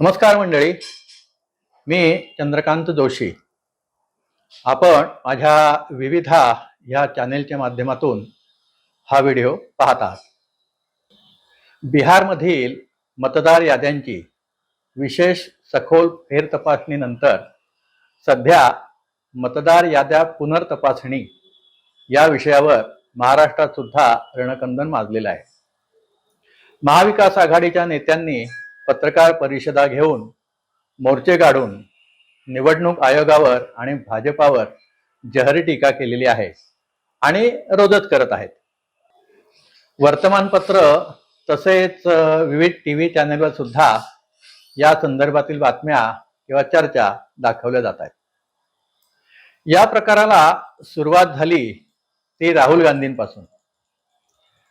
नमस्कार मंडळी. मी चंद्रकांत जोशी. आपण माझ्या विविधा या चॅनेलच्या माध्यमातून हा व्हिडिओ पाहत आहात. बिहारमधील मतदार याद्यांची विशेष सखोल फेरतपासणीनंतर सध्या मतदार याद्या पुनर्तपासणी या विषयावर महाराष्ट्रात सुद्धा रणकंदन माजलेलं आहे. महाविकास आघाडीच्या नेत्यांनी पत्रकार परिषदा घेऊन मोर्चे काढून निवडणूक आयोगावर आणि भाजपावर जहरी टीका केलेली आहे आणि रोजत करत आहेत. वर्तमानपत्र तसेच विविध टी व्ही चॅनेलवर सुद्धा या संदर्भातील बातम्या किंवा चर्चा दाखवल्या जात आहेत. या प्रकाराला सुरुवात झाली ती राहुल गांधींपासून.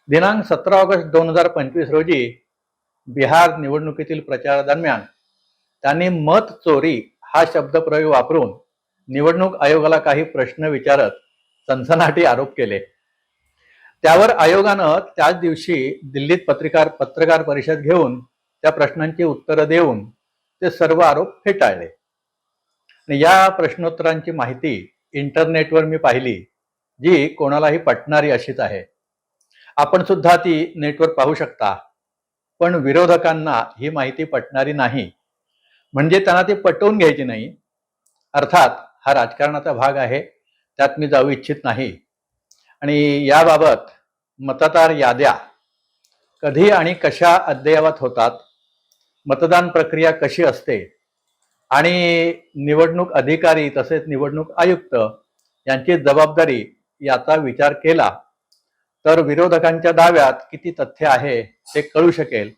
दिनांक सतरा ऑगस्ट दोन हजार पंचवीस रोजी बिहार निवडणुकीतील प्रचारादरम्यान त्यांनी मत चोरी हा शब्दप्रयोग वापरून निवडणूक आयोगाला काही प्रश्न विचारत सनसनाटी आरोप केले. त्यावर आयोगानं त्याच दिवशी दिल्लीत पत्रकार पत्रकार परिषद घेऊन त्या प्रश्नांची उत्तरं देऊन ते सर्व आरोप फेटाळले. आणि या प्रश्नोत्तरांची माहिती इंटरनेटवर मी पाहिली जी कोणालाही पटणारी अशीच आहे. आपण सुद्धा ती नेटवर पाहू शकता. पण विरोधकांना ही माहिती पटणारी नाही. म्हणजे त्यांना ती पटवून घ्यायची नाही. अर्थात हा राजकारणाचा भाग आहे त्यात मी जाऊ इच्छित नाही. आणि याबाबत मतदार याद्या कधी आणि कशा अद्ययावत होतात मतदान प्रक्रिया कशी असते आणि निवडणूक अधिकारी तसेच निवडणूक आयुक्त यांची जबाबदारी याचा विचार केला तर विरोधकांच्या दाव्यात किती तथ्य आहे ते कळू शकेल.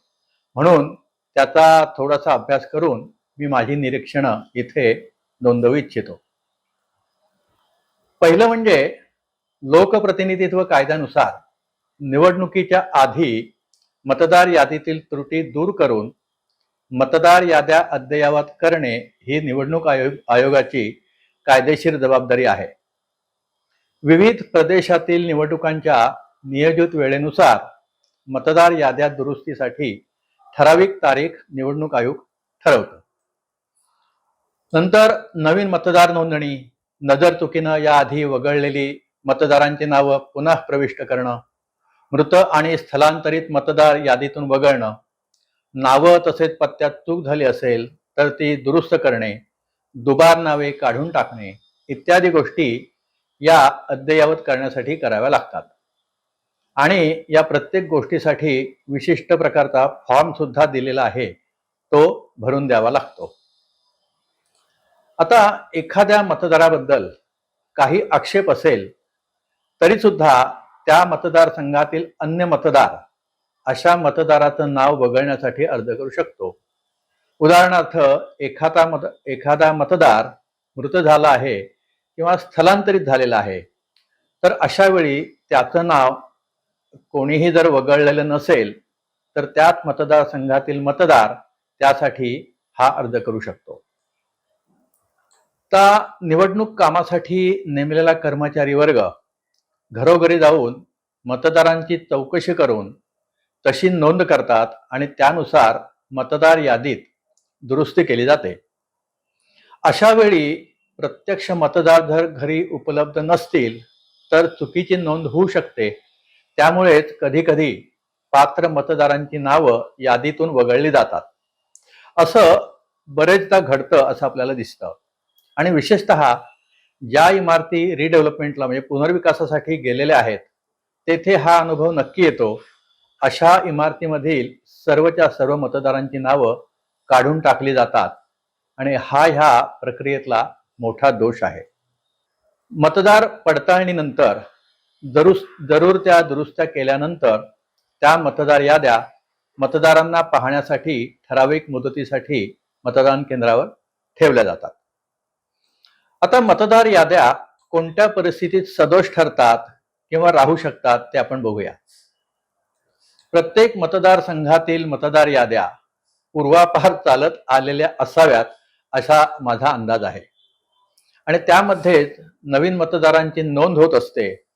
म्हणून त्याचा थोडासा अभ्यास करून मी माझी निरीक्षणं इथे नोंदवू इच्छितो. पहिलं म्हणजे लोकप्रतिनिधित्व कायद्यानुसार निवडणुकीच्या आधी मतदार यादीतील त्रुटी दूर करून मतदार याद्या अद्ययावत करणे ही निवडणूक आयोग आयोगाची कायदेशीर जबाबदारी आहे. विविध प्रदेशातील निवडणुकांच्या नियोजित वेळेनुसार मतदार याद्या दुरुस्तीसाठी ठराविक तारीख निवडणूक आयोग ठरवतं. नंतर नवीन मतदार नोंदणी नजर चुकीनं याआधी वगळलेली मतदारांची नावं पुन्हा प्रविष्ट करणं मृत आणि स्थलांतरित मतदार यादीतून वगळणं नावं तसेच पत्त्यात चूक झाली असेल तर ती दुरुस्त करणे दुबार नावे काढून टाकणे इत्यादी गोष्टी या अद्ययावत करण्यासाठी कराव्या लागतात. आणि या प्रत्येक गोष्टीसाठी विशिष्ट प्रकारचा फॉर्म सुद्धा दिलेला आहे तो भरून द्यावा लागतो. आता एखाद्या मतदाराबद्दल काही आक्षेप असेल तरी सुद्धा त्या मतदारसंघातील अन्य मतदार अशा मतदाराचं नाव वगळण्यासाठी अर्ज करू शकतो. उदाहरणार्थ एखादा मत एखादा मतदार मृत झाला आहे किंवा स्थलांतरित झालेला आहे तर अशा वेळी त्याचं नाव कोणीही जर वगळलेलं नसेल तर त्याच मतदारसंघातील मतदार त्यासाठी हा अर्ज करू शकतो. आता निवडणूक कामासाठी नेमलेला कर्मचारी वर्ग घरोघरी जाऊन मतदारांची चौकशी करून तशी नोंद करतात आणि त्यानुसार मतदार यादीत दुरुस्ती केली जाते. अशा वेळी प्रत्यक्ष मतदार जर घरी उपलब्ध नसतील तर चुकीची नोंद होऊ शकते त्यामुळेच कधी कधी पात्र मतदारांची नावं यादीतून वगळली जातात. असं बरेचदा घडतं असं आपल्याला दिसतं. आणि विशेषत ज्या इमारती रिडेव्हलपमेंटला म्हणजे पुनर्विकासासाठी गेलेल्या आहेत तेथे हा अनुभव नक्की येतो. अशा इमारतीमधील सर्वच्या सर्व मतदारांची नावं काढून टाकली जातात. आणि हा ह्या प्रक्रियेतला मोठा दोष आहे. मतदार पडताळणीनंतर जरूस जरूर त्या दुरुस्त्या केल्यानंतर त्या मतदार याद्या मतदारांना पाहण्यासाठी ठराविक मुदतीसाठी मतदान केंद्रावर ठेवल्या जातात. आता मतदार याद्या कोणत्या परिस्थितीत सदोष ठरतात किंवा राहू शकतात ते आपण बघूया. प्रत्येक मतदारसंघातील मतदार याद्या पूर्वापार चालत आलेल्या असाव्यात असा माझा अंदाज आहे. आणि त्यामध्येच नवीन मतदारांची नोंद होत असते.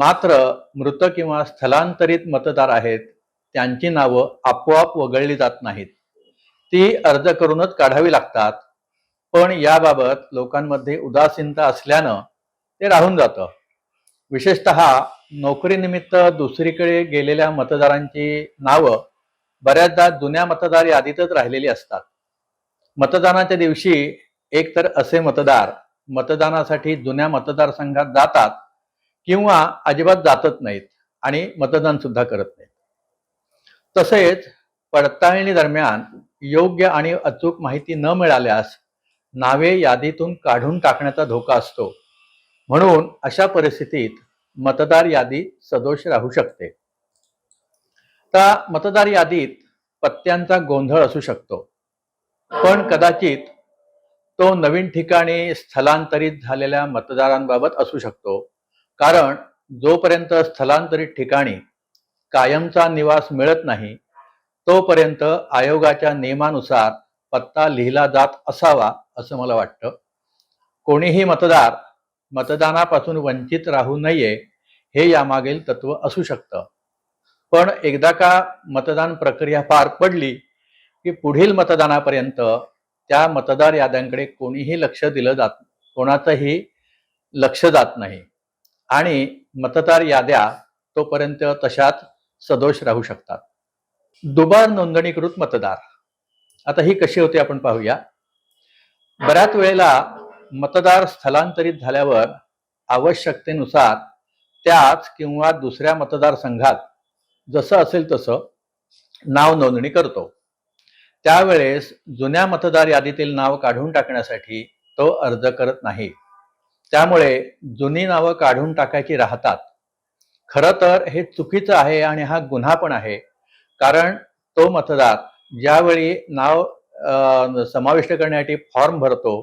मात्र मृत किंवा स्थलांतरित मतदार आहेत त्यांची नावं आपोआप वगळली जात नाहीत. ती अर्ज करूनच काढावी लागतात. पण याबाबत लोकांमध्ये उदासीनता असल्यानं ते राहून जातं. विशेषत नोकरीनिमित्त दुसरीकडे गेलेल्या मतदारांची नावं बऱ्याचदा जुन्या मतदार यादीतच राहिलेली असतात. मतदानाच्या दिवशी एकतर असे मतदार मतदानासाठी जुन्या मतदारसंघात जातात किंवा अजिबात जातच नाहीत आणि मतदान सुद्धा करत नाहीत. तसेच पडताळणी दरम्यान योग्य आणि अचूक माहिती न मिळाल्यास नावे यादीतून काढून टाकण्याचा धोका असतो. म्हणून अशा परिस्थितीत मतदार यादी सदोष राहू शकते. तर मतदार यादीत पत्त्यांचा गोंधळ असू शकतो. पण कदाचित तो नवीन ठिकाणी स्थलांतरित झालेल्या मतदारांबाबत असू शकतो. कारण जोपर्यंत स्थलांतरित ठिकाणी कायमचा निवास मिळत नाही तोपर्यंत आयोगाच्या नियमानुसार पत्ता लिहिला जात असावा असं मला वाटतं. कोणीही मतदार मतदानापासून वंचित राहू नये हे यामागील तत्व असू शकतं. पण एकदा का मतदान प्रक्रिया पार पडली की पुढील मतदानापर्यंत त्या मतदार याद्यांकडे कोणीही लक्ष दिलं जात कोणाचंही लक्ष जात नाही. आणि मतदार याद्या तोपर्यंत तशात सदोष राहू शकतात. दुबार नोंदणीकृत मतदार. आता ही कशी होते आपण पाहूया. बऱ्याच वेळेला मतदार स्थलांतरित झाल्यावर आवश्यकतेनुसार त्याच किंवा दुसऱ्या मतदारसंघात जसं असेल तसं नाव नोंदणी करतो. त्यावेळेस जुन्या मतदार यादीतील नाव काढून टाकण्यासाठी तो अर्ज करत नाही. त्यामुळे जुनी नावं काढून टाकायची राहतात. खरं तर हे चुकीचं आहे आणि हा गुन्हा पण आहे. कारण तो मतदार ज्यावेळी नाव समाविष्ट करण्यासाठी फॉर्म भरतो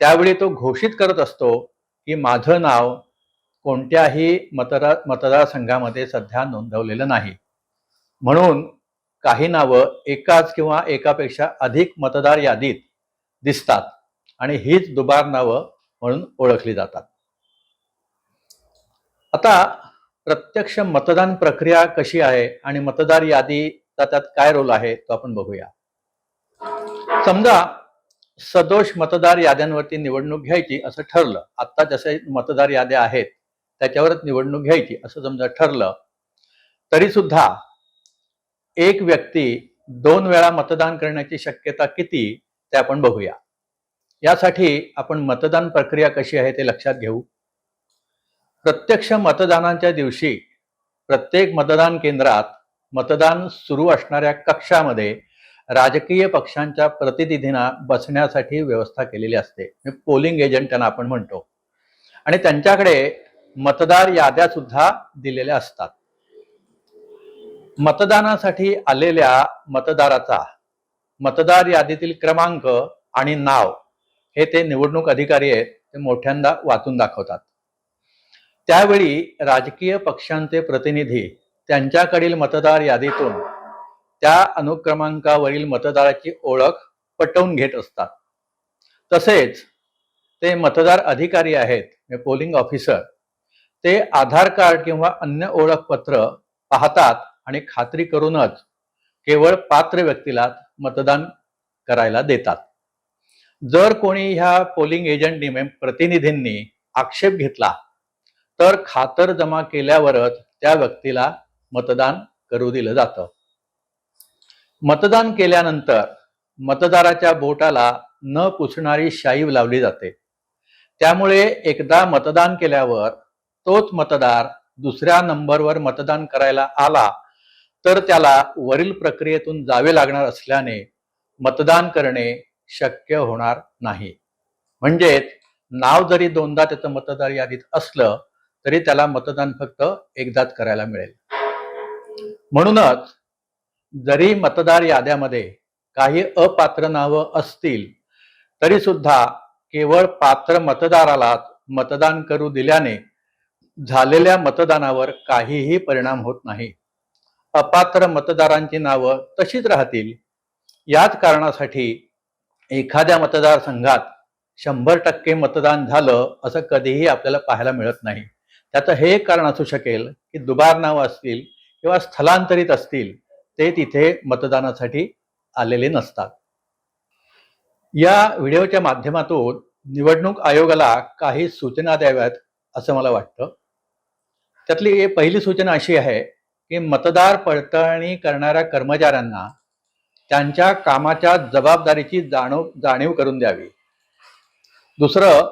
त्यावेळी तो घोषित करत असतो की माझं नाव कोणत्याही मतदार मतदारसंघामध्ये सध्या नोंदवलेलं नाही. म्हणून काही नावं एकाच किंवा एकापेक्षा अधिक मतदार यादीत दिसतात आणि हीच दुबार नावं म्हणून ओळखली जातात. आता प्रत्यक्ष मतदान प्रक्रिया कशी आहे आणि मतदार यादीचा त्यात काय रोल आहे तो आपण बघूया. समजा सदोष मतदार याद्यांवरती निवडणूक घ्यायची असं ठरलं. आत्ता जसे मतदार याद्या आहेत त्याच्यावरच निवडणूक घ्यायची असं समजा ठरलं तरी सुद्धा एक व्यक्ती दोन वेळा मतदान करण्याची शक्यता किती ते आपण बघूया. यासाठी आपण मतदान प्रक्रिया कशी आहे ते लक्षात घेऊ. प्रत्यक्ष मतदानाच्या दिवशी प्रत्येक मतदान केंद्रात मतदान सुरू असणाऱ्या कक्षामध्ये राजकीय पक्षांच्या प्रतिनिधींना बसण्यासाठी व्यवस्था केलेली असते. म्हणजे पोलिंग एजंट त्यांना आपण म्हणतो. आणि त्यांच्याकडे मतदार याद्या सुद्धा दिलेल्या असतात. मतदानासाठी आलेल्या मतदाराचा मतदार यादीतील क्रमांक आणि नाव हे ते निवडणूक अधिकारी आहेत ते मोठ्यांदा वाचून दाखवतात. त्यावेळी राजकीय पक्षांचे प्रतिनिधी त्यांच्याकडील मतदार यादीतून त्या अनुक्रमांकावरील मतदाराची ओळख पटवून घेत असतात. तसेच ते मतदार अधिकारी आहेत पोलिंग ऑफिसर ते आधार कार्ड किंवा अन्य ओळखपत्र पाहतात आणि खात्री करूनच केवळ पात्र व्यक्तीला मतदान करायला देतात. जर कोणी ह्या पोलिंग एजंटनी म्हणजे प्रतिनिधींनी आक्षेप घेतला तर खातर जमा केल्यावरच त्या व्यक्तीला मतदान करू दिलं जातं. मतदान केल्यानंतर मतदाराच्या बोटाला न पुसणारी शाईव लावली जाते. त्यामुळे एकदा मतदान केल्यावर तोच मतदार दुसऱ्या नंबरवर मतदान करायला आला तर त्याला वरील प्रक्रियेतून जावे लागणार असल्याने मतदान करणे शक्य होणार नाही. म्हणजेच नाव जरी दोनदा त्याचं मतदार यादीत असलं तरी त्याला मतदान फक्त एकदाच करायला मिळेल. म्हणूनच जरी मतदार याद्यामध्ये काही अपात्र नावं असतील तरी सुद्धा केवळ पात्र मतदाराला मतदान करू दिल्याने झालेल्या मतदानावर काहीही परिणाम होत नाही. अपात्र मतदारांची नावं तशीच राहतील. याच कारणासाठी एखाद्या मतदारसंघात शंभर टक्के मतदान झालं असं कधीही आपल्याला पाहायला मिळत नाही. त्याचं हे एक कारण असू शकेल की दुबार नावं असतील किंवा स्थलांतरित असतील ते तिथे मतदानासाठी आलेले नसतात. या व्हिडिओच्या माध्यमातून निवडणूक आयोगाला काही सूचना द्याव्यात असं मला वाटतं. त्यातली पहिली सूचना अशी आहे की मतदार पडताळणी करणाऱ्या कर्मचाऱ्यांना त्यांच्या कामाच्या जबाबदारीची जाणव जाणीव करून द्यावी. दुसरं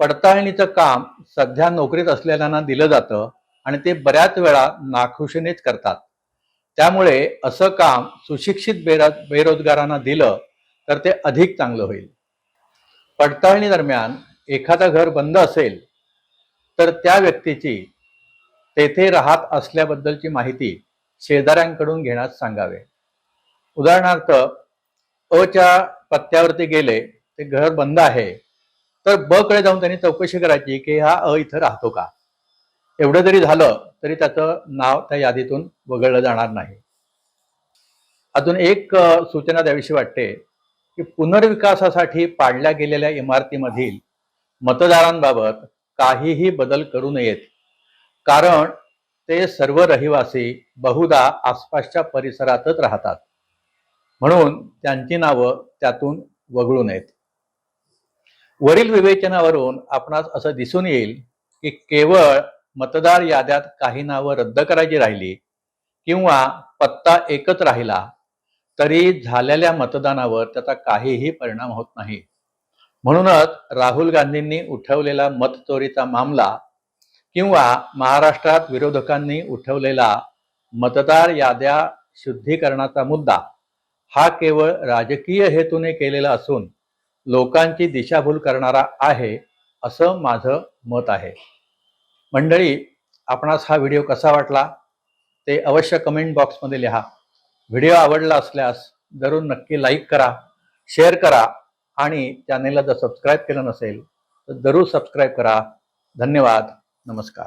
पडताळणीचं काम सध्या नोकरीत असलेल्यांना दिलं जातं आणि ते बऱ्याच वेळा नाखुशीनेच करतात. त्यामुळे असं काम सुशिक्षित बेरा बेरोजगारांना दिलं तर ते अधिक चांगलं होईल. पडताळणी दरम्यान एखादं घर बंद असेल तर त्या व्यक्तीची तेथे राहत असल्याबद्दलची माहिती शेजाऱ्यांकडून घेण्यास सांगावे. उदाहरणार्थ अच्या पत्त्यावरती गेले ते घर बंद आहे तर ब कडे जाऊन त्यांनी चौकशी करायची की हा अ इथं राहतो का? एवढं जरी झालं तरी त्याचं नाव त्या यादीतून वगळलं जाणार नाही. अजून एक सूचना द्यावीशी वाटते की पुनर्विकासासाठी पाडल्या गेलेल्या इमारतीमधील मतदारांबाबत काहीही बदल करू नयेत. कारण ते सर्व रहिवासी बहुधा आसपासच्या परिसरातच राहतात. म्हणून त्यांची नावं त्यातून वगळू नयेत वरील विवेचनावरून आपणास असं दिसून येईल की केवळ मतदार याद्यात काही नावं रद्द करायची राहिली किंवा पत्ता एकच राहिला तरी झालेल्या मतदानावर त्याचा काहीही परिणाम होत नाही. म्हणूनच राहुल गांधींनी उठवलेला मतचोरीचा मामला किंवा महाराष्ट्रात विरोधकांनी उठवलेला मतदार याद्या शुद्धीकरणाचा मुद्दा हा केवळ राजकीय हेतूने केलेला असून लोकांची दिशाभूल करणारा आहे असं माझं मत आहे. मंडळी आपणास हा व्हिडिओ कसा वाटला ते अवश्य कमेंट बॉक्समध्ये लिहा. व्हिडिओ आवडला असल्यास जरूर नक्की लाईक करा शेअर करा आणि चॅनेलला जर सबस्क्राईब केलं नसेल तर जरूर सबस्क्राईब करा. धन्यवाद. नमस्कार.